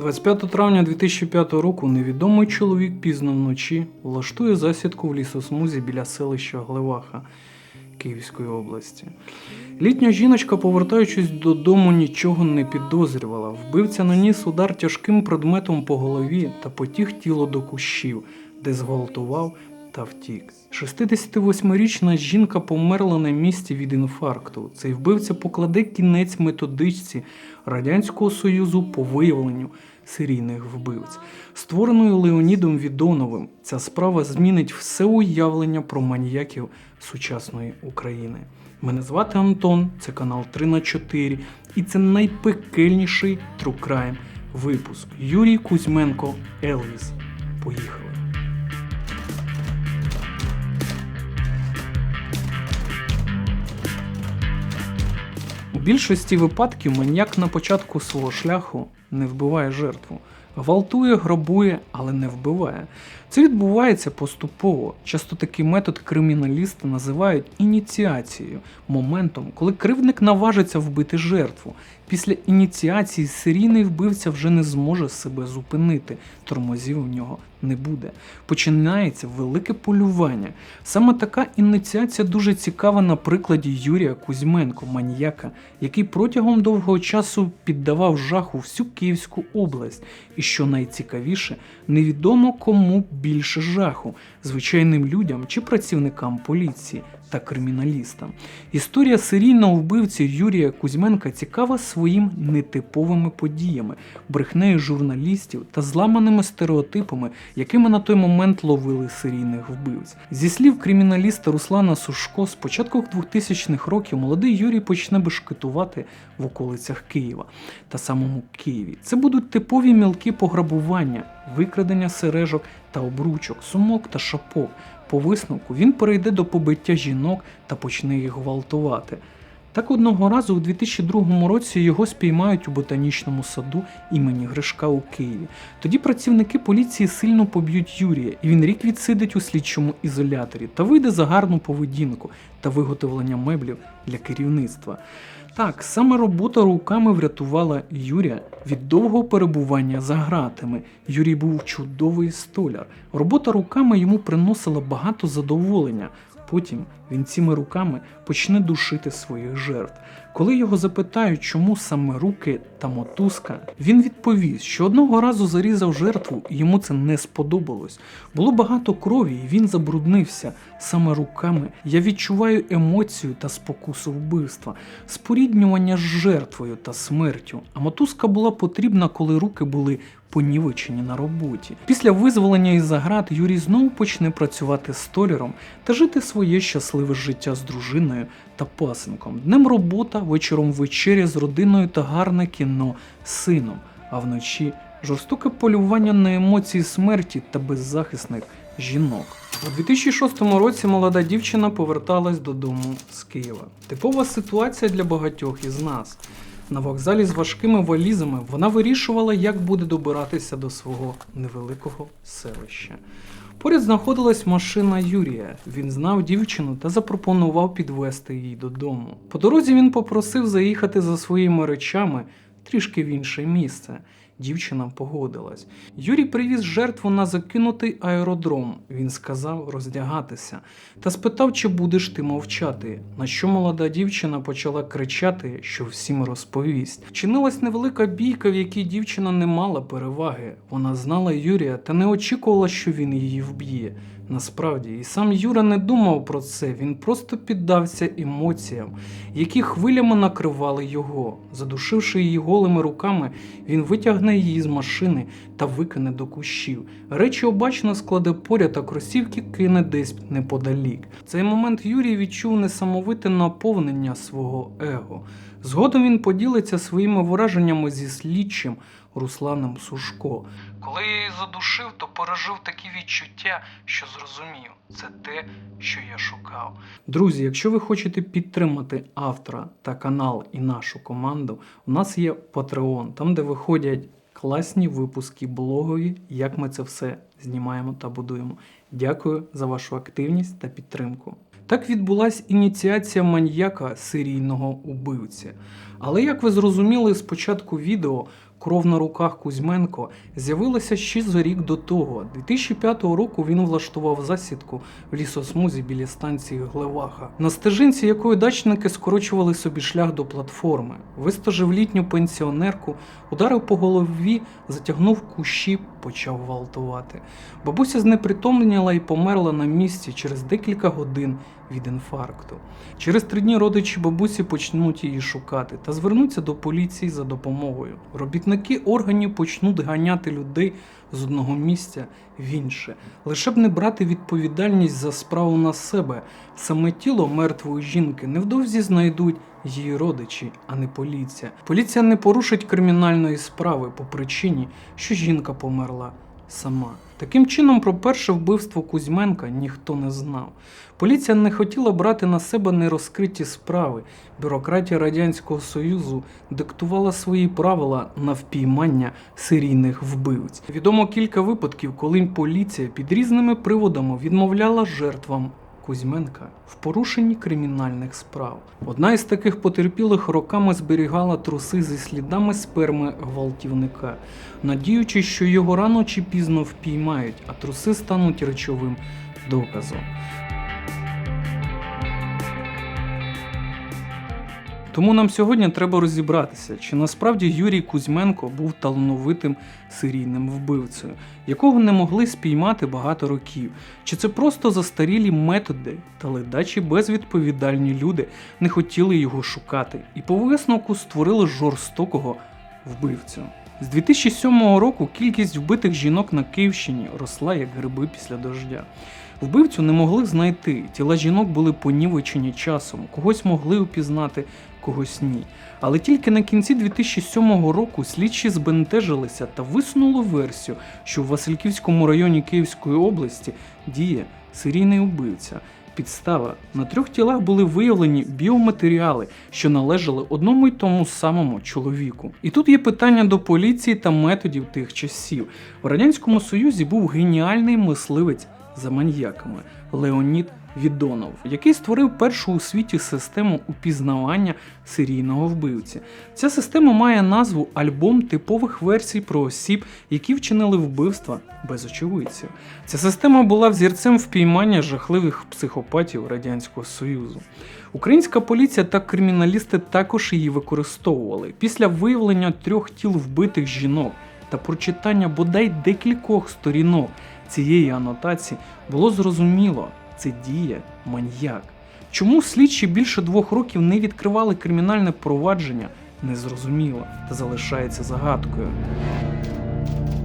25 травня 2005 року невідомий чоловік пізно вночі влаштує засідку в лісосмузі біля селища Глеваха Київської області. Літня жіночка, повертаючись додому, нічого не підозрювала. Вбивця наніс удар тяжким предметом по голові та потіг тіло до кущів, де зґвалтував та втік. 68-річна жінка померла на місці від інфаркту. Цей вбивця покладе кінець методичці Радянського Союзу по виявленню серійних вбивць. Створеною Леонідом Відоновим, ця справа змінить все уявлення про маніяків сучасної України. Мене звати Антон, це канал 3 на 4 і це найпекельніший True Crime випуск. Юрій Кузьменко, Елвіс. Поїхали. Більшості випадків маньяк на початку свого шляху не вбиває жертву. Гвалтує, грабує, але не вбиває. Це відбувається поступово. Часто такий метод криміналісти називають ініціацією, моментом, коли кривдник наважиться вбити жертву. Після ініціації серійний вбивця вже не зможе себе зупинити, тормозів у нього не буде. Починається велике полювання. Саме така ініціація дуже цікава на прикладі Юрія Кузьменко, маніяка, який протягом довгого часу піддавав жаху всю Київську область. І що найцікавіше, невідомо кому більше жаху звичайним людям чи працівникам поліції та криміналістам. Історія серійного вбивці Юрія Кузьменка цікава своїм нетиповими подіями, брехнею журналістів та зламаними стереотипами, якими на той момент ловили серійних вбивць. Зі слів криміналіста Руслана Сушко, з початку 2000-х років молодий Юрій почне бешкетувати в околицях Києва та самому Києві. Це будуть типові мілкі пограбування, викрадення сережок та обручок, сумок та шапок. По висновку він перейде до побиття жінок та почне їх гвалтувати. Так одного разу у 2002 році його спіймають у ботанічному саду імені Гришка у Києві. Тоді працівники поліції сильно поб'ють Юрія, і він рік відсидить у слідчому ізоляторі та вийде за гарну поведінку та виготовлення меблів для керівництва. Так, саме робота руками врятувала Юрія від довгого перебування за ґратами. Юрій був чудовий столяр. Робота руками йому приносила багато задоволення. Потім він цими руками почне душити своїх жертв. Коли його запитають, чому саме руки та мотузка, він відповість, що одного разу зарізав жертву, і йому це не сподобалось. Було багато крові, і він забруднився саме руками. Я відчуваю емоцію та спокусу вбивства, споріднювання з жертвою та смертю. А мотузка була потрібна, коли руки були понівечені на роботі. Після визволення із заград Юрій знову почне працювати столяром та жити своє щасливе життя з дружиною та пасенком. Днем робота, вечором вечеря з родиною та гарне кіно з сином, а вночі жорстоке полювання на емоції смерті та беззахисних жінок. У 2006 році молода дівчина поверталась додому з Києва. Типова ситуація для багатьох із нас. На вокзалі з важкими валізами вона вирішувала, як буде добиратися до свого невеликого селища. Поряд знаходилась машина Юрія. Він знав дівчину та запропонував підвести її додому. По дорозі він попросив заїхати за своїми речами трішки в інше місце. Дівчина погодилась. Юрій привіз жертву на закинутий аеродром. Він сказав роздягатися та спитав, чи будеш ти мовчати. На що молода дівчина почала кричати, що всім розповість. Чинилась невелика бійка, в якій дівчина не мала переваги. Вона знала Юрія та не очікувала, що він її вб'є. Насправді, і сам Юра не думав про це, він просто піддався емоціям, які хвилями накривали його. Задушивши її голими руками, він витягне її з машини та викине до кущів. Речі обачно складе поряд, а кросівки кине десь неподалік. В цей момент Юрій відчув несамовите наповнення свого его. Згодом він поділиться своїми враженнями зі слідчим Русланом Сушко. Коли я її задушив, то пережив такі відчуття, що зрозумів, це те, що я шукав. Друзі, якщо ви хочете підтримати автора та канал і нашу команду, у нас є Patreon, там де виходять класні випуски блогові, як ми це все знімаємо та будуємо. Дякую за вашу активність та підтримку. Так відбулася ініціація маньяка серійного убивця. Але як ви зрозуміли з початку відео, кров на руках Кузьменко з'явилася ще за рік до того. 2005 року він влаштував засідку в лісосмузі біля станції Глеваха, на стежинці якої дачники скорочували собі шлях до платформи. Вистежив літню пенсіонерку, ударив по голові, затягнув кущі, почав гвалтувати. Бабуся знепритомніла і померла на місці через декілька годин від інфаркту. Через три дні родичі бабусі почнуть її шукати та звернуться до поліції за допомогою. Робітники органів почнуть ганяти людей з одного місця в інше, лише б не брати відповідальність за справу на себе. Саме тіло мертвої жінки невдовзі знайдуть її родичі, а не поліція. Поліція не порушить кримінальної справи по причині, що жінка померла сама. Таким чином, про перше вбивство Кузьменка ніхто не знав. Поліція не хотіла брати на себе нерозкриті справи. Бюрократія Радянського Союзу диктувала свої правила на впіймання серійних вбивць. Відомо кілька випадків, коли поліція під різними приводами відмовляла жертвам Кузьменка в порушенні кримінальних справ. Одна із таких потерпілих роками зберігала труси зі слідами сперми гвалтівника, надіючись, що його рано чи пізно впіймають, а труси стануть речовим доказом. Тому нам сьогодні треба розібратися, чи насправді Юрій Кузьменко був талановитим серійним вбивцею, якого не могли спіймати багато років, чи це просто застарілі методи та ледачі безвідповідальні люди не хотіли його шукати? І по висновку створили жорстокого вбивцю. З 2007 року кількість вбитих жінок на Київщині росла як гриби після дождя. Вбивцю не могли знайти, тіла жінок були понівечені часом, когось могли упізнати, когось ні. Але тільки на кінці 2007 року слідчі збентежилися та висунули версію, що в Васильківському районі Київської області діє серійний убивця. Підстава на трьох тілах були виявлені біоматеріали, що належали одному й тому самому чоловіку. І тут є питання до поліції та методів тих часів. В радянському союзі був геніальний мисливець за маньяками Леонід Відонов, який створив першу у світі систему упізнавання серійного вбивці. Ця система має назву альбом типових версій про осіб, які вчинили вбивства без очевидців. Ця система була взірцем впіймання жахливих психопатів Радянського Союзу. Українська поліція та криміналісти також її використовували. Після виявлення трьох тіл вбитих жінок та прочитання бодай декількох сторінок цієї анотації було зрозуміло, це діє маньяк. Чому слідчі більше двох років не відкривали кримінальне провадження, незрозуміло та залишається загадкою.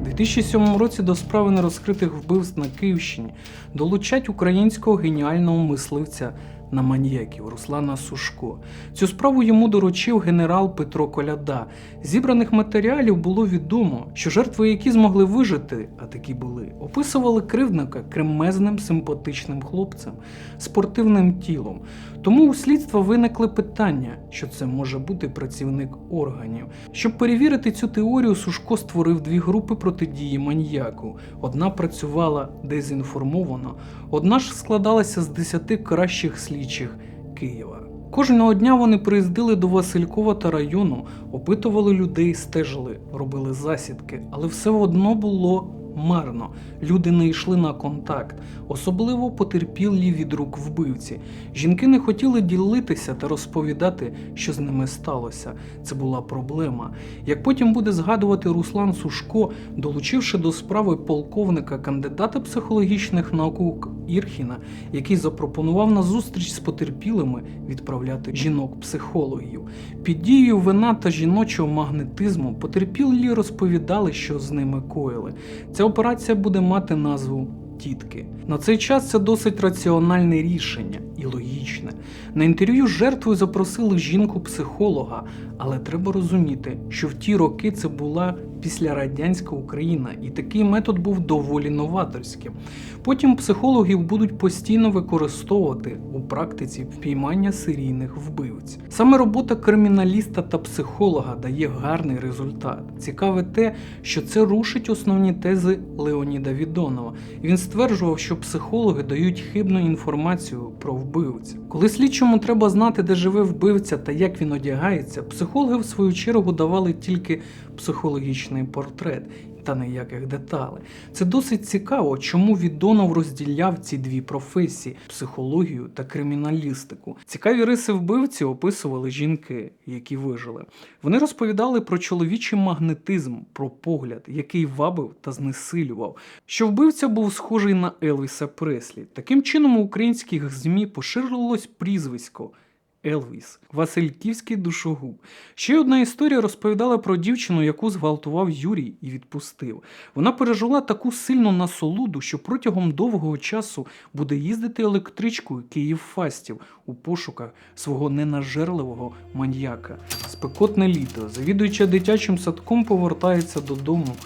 У 2007 році до справи нерозкритих вбивств на Київщині долучать українського геніального мисливця на маньяків Руслана Сушко. Цю справу йому доручив генерал Петро Коляда. Зібраних матеріалів було відомо, що жертви, які змогли вижити, а такі були, описували кривдника кремезним симпатичним хлопцем, спортивним тілом. Тому у слідства виникли питання, що це може бути працівник органів. Щоб перевірити цю теорію, Сушко створив дві групи протидії маньяку. Одна працювала дезінформовано, одна ж складалася з десяти кращих слідчих Києва. Кожного дня вони приїздили до Василькова та району, опитували людей, стежили, робили засідки, але все одно було марно. Люди не йшли на контакт, особливо потерпілі від рук вбивці. Жінки не хотіли ділитися та розповідати, що з ними сталося. Це була проблема. Як потім буде згадувати Руслан Сушко, долучивши до справи полковника кандидата психологічних наук Ірхіна, який запропонував на зустріч з потерпілими відправляти жінок-психологів. Під дією вина та жіночого магнетизму потерпілі розповідали, що з ними коїли. Ця операція буде мати назву тітки. На цей час це досить раціональне рішення і логічне. На інтерв'ю з жертвою запросили жінку-психолога, але треба розуміти, що в ті роки це була післярадянська Україна, і такий метод був доволі новаторським. Потім психологів будуть постійно використовувати у практиці впіймання серійних вбивць. Саме робота криміналіста та психолога дає гарний результат. Цікаве те, що це рушить основні тези Леоніда Відонова. Він стверджував, що психологи дають хибну інформацію про вбивця. Коли слідчому треба знати, де живе вбивця та як він одягається, психологи в свою чергу давали тільки психологічний портрет та ніяких деталей. Це досить цікаво, чому Відонов розділяв ці дві професії психологію та криміналістику. Цікаві риси вбивці описували жінки, які вижили. Вони розповідали про чоловічий магнетизм, про погляд, який вабив та знесилював, що вбивця був схожий на Елвіса Преслі. Таким чином у українських ЗМІ поширилось прізвисько. Елвіс, Васильківський душогуб. Ще одна історія розповідала про дівчину, яку зґвалтував Юрій і відпустив. Вона пережила таку сильну насолоду, що протягом довгого часу буде їздити електричкою Київ-Фастів у пошуках свого ненажерливого маньяка. Спекотне літо, завідуюча дитячим садком, повертається додому.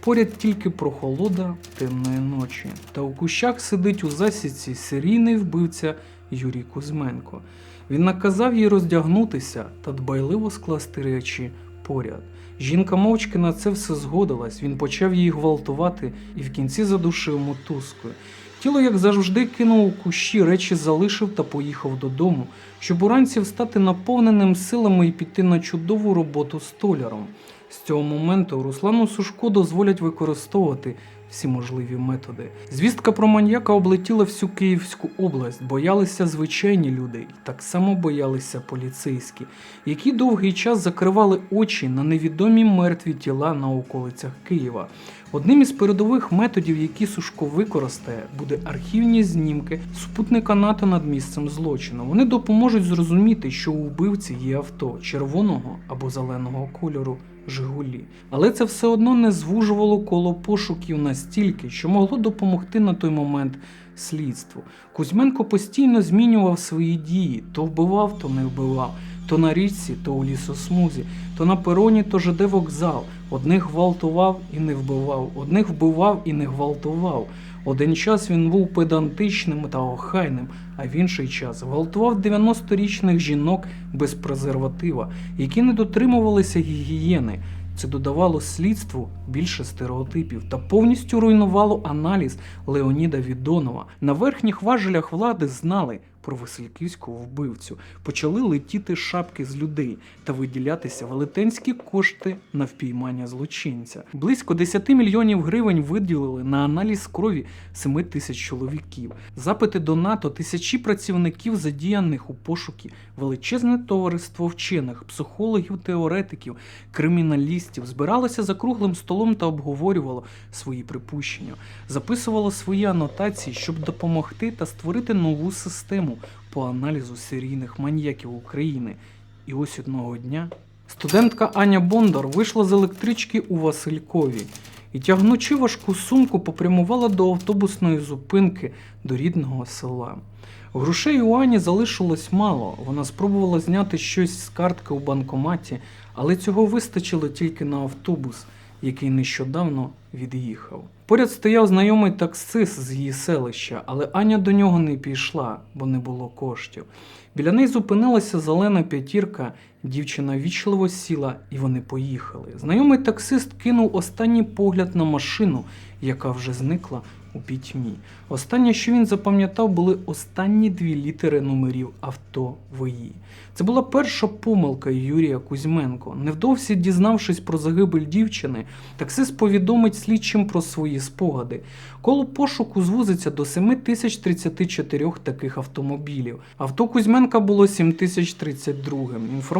Поряд тільки прохолода темної ночі. Та у кущах сидить у засідці серійний вбивця Юрій Кузьменко. Він наказав їй роздягнутися та дбайливо скласти речі поряд. Жінка мовчки на це все згодилась. Він почав її гвалтувати і в кінці задушив мотузкою. Тіло, як завжди, кинув у кущі, речі залишив та поїхав додому, щоб уранці встати наповненим силами і піти на чудову роботу столяром. З цього моменту Руслану Сушко дозволять використовувати всі можливі методи. Звістка про маньяка облетіла всю Київську область, боялися звичайні люди, і так само боялися поліцейські, які довгий час закривали очі на невідомі мертві тіла на околицях Києва. Одним із передових методів, які Сушко використає, буде архівні знімки супутника НАТО над місцем злочину. Вони допоможуть зрозуміти, що у вбивці є авто червоного або зеленого кольору. Жигулі. Але це все одно не звужувало коло пошуків настільки, що могло допомогти на той момент слідству. Кузьменко постійно змінював свої дії: то вбивав, то не вбивав, то на річці, то у лісосмузі, то на пероні, то жде вокзал. Одних гвалтував і не вбивав, одних вбивав і не гвалтував. Один час він був педантичним та охайним, а в інший час гвалтував 90-річних жінок без презерватива, які не дотримувалися гігієни. Це додавало слідству більше стереотипів та повністю руйнувало аналіз Леоніда Відонова. На верхніх важелях влади знали про Васильківського вбивцю, почали летіти шапки з людей та виділятися велетенські кошти на впіймання злочинця. Близько 10 мільйонів гривень виділили на аналіз крові 7 тисяч чоловіків. Запити до НАТО тисячі працівників, задіяних у пошуки, величезне товариство вчених, психологів, теоретиків, криміналістів збиралося за круглим столом та обговорювало свої припущення, записувало свої анотації, щоб допомогти та створити нову систему по аналізу серійних маньяків України. І ось одного дня студентка Аня Бондар вийшла з електрички у Василькові і, тягнучи важку сумку, попрямувала до автобусної зупинки до рідного села. Грошей у Ані залишилось мало. Вона спробувала зняти щось з картки у банкоматі, але цього вистачило тільки на автобус, який нещодавно від'їхав. Поряд стояв знайомий таксист з її селища, але Аня до нього не пішла, бо не було коштів. Біля неї зупинилася зелена п'ятірка, дівчина вічливо сіла, і вони поїхали. Знайомий таксист кинув останній погляд на машину, яка вже зникла у пітьмі. Останнє, що він запам'ятав, були останні дві літери номерів авто ВІ. Це була перша помилка Юрія Кузьменко. Невдовзі дізнавшись про загибель дівчини, таксист повідомить слідчим про свої спогади. Коло пошуку звузиться до 7034 таких автомобілів. Авто Кузьменка було 7032.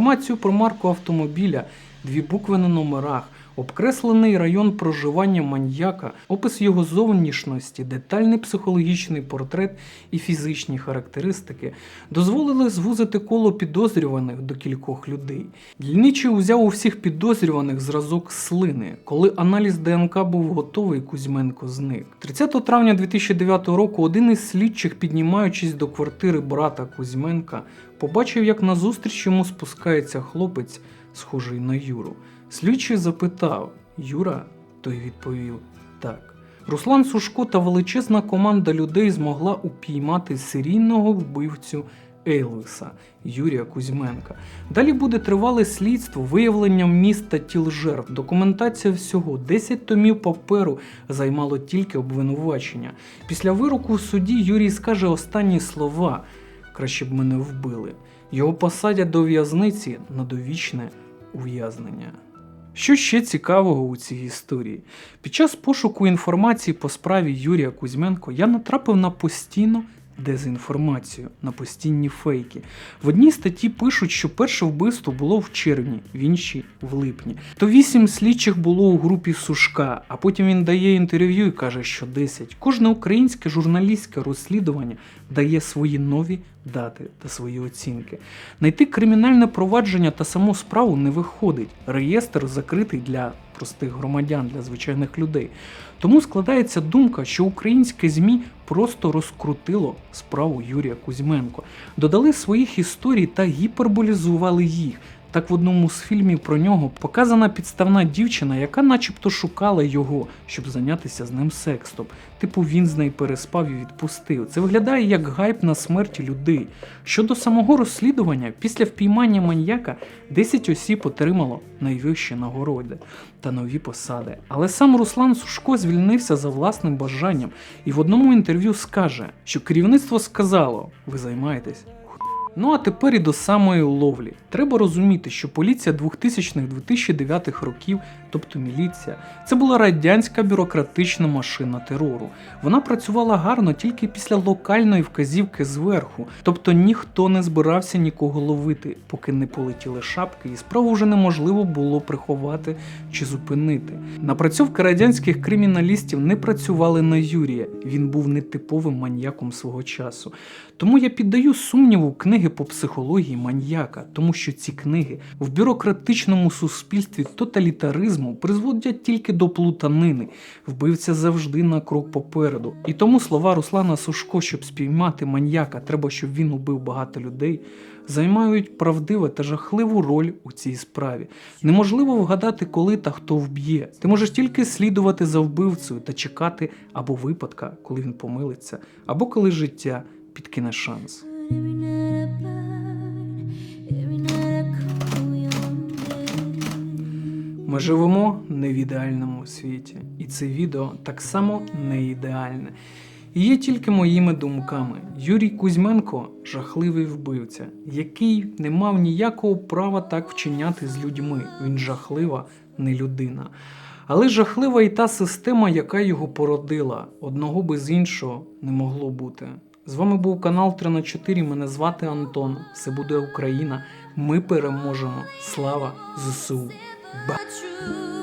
Інформацію про марку автомобіля, дві букви на номерах. Обкреслений район проживання маньяка, опис його зовнішності, детальний психологічний портрет і фізичні характеристики дозволили звузити коло підозрюваних до кількох людей. Дільничий узяв у всіх підозрюваних зразок слини. Коли аналіз ДНК був готовий, Кузьменко зник. 30 травня 2009 року один із слідчих, піднімаючись до квартири брата Кузьменка, побачив, як назустріч йому спускається хлопець, схожий на Юру. Слідчий запитав Юра, той відповів так. Руслан Сушко та величезна команда людей змогла упіймати серійного вбивцю Ейлвіса Юрія Кузьменка. Далі буде тривале слідство, виявлення міста тіл жертв, документація всього. 10 томів паперу займало тільки обвинувачення. Після вироку в суді Юрій скаже останні слова. Краще б мене вбили. Його посадять до в'язниці на довічне ув'язнення. Що ще цікавого у цій історії? Під час пошуку інформації по справі Юрія Кузьменко я натрапив на постійну дезінформацію, на постійні фейки. В одній статті пишуть, що перше вбивство було в червні, в іншій в липні. То вісім слідчих було у групі Сушка, а потім він дає інтерв'ю і каже, що 10. Кожне українське журналістське розслідування дає свої нові дати та свої оцінки. Найти кримінальне провадження та саму справу не виходить. Реєстр закритий для простих громадян, для звичайних людей. Тому складається думка, що українське ЗМІ просто розкрутило справу Юрія Кузьменко, додали своїх історій та гіперболізували їх. Так в одному з фільмів про нього показана підставна дівчина, яка начебто шукала його, щоб зайнятися з ним секстом. Типу він з нею переспав і відпустив. Це виглядає як гайп на смерті людей. Щодо самого розслідування, після впіймання маньяка 10 осіб отримало найвищі нагороди та нові посади. Але сам Руслан Сушко звільнився за власним бажанням і в одному інтерв'ю скаже, що керівництво сказало: ви займаєтесь Ну а тепер і до самої ловлі. Треба розуміти, що поліція 2000-2009 років, тобто міліція, це була радянська бюрократична машина терору. Вона працювала гарно тільки після локальної вказівки зверху, тобто ніхто не збирався нікого ловити, поки не полетіли шапки, і справу вже неможливо було приховати чи зупинити. Напрацьовки радянських криміналістів не працювали на Юрія. Він був нетиповим маньяком свого часу. Тому я піддаю сумніву книги по психології маньяка, тому що ці книги в бюрократичному суспільстві тоталітаризму призводять тільки до плутанини. Вбивця завжди на крок попереду. І тому слова Руслана Сушко, щоб спіймати маньяка, треба, щоб він убив багато людей. Займають правдиву та жахливу роль у цій справі. Неможливо вгадати, коли та хто вб'є. Ти можеш тільки слідувати за вбивцею та чекати або випадка, коли він помилиться, або коли життя підкине шанс. Ми живемо не в ідеальному світі, і це відео так само не ідеальне. І є тільки моїми думками. Юрій Кузьменко жахливий вбивця, який не мав ніякого права так вчиняти з людьми. Він жахлива не людина. Але жахлива і та система, яка його породила. Одного без іншого не могло бути. З вами був канал 3 на 4. Мене звати Антон. Все буде Україна. Ми переможемо. Слава ЗСУ! Ба! True.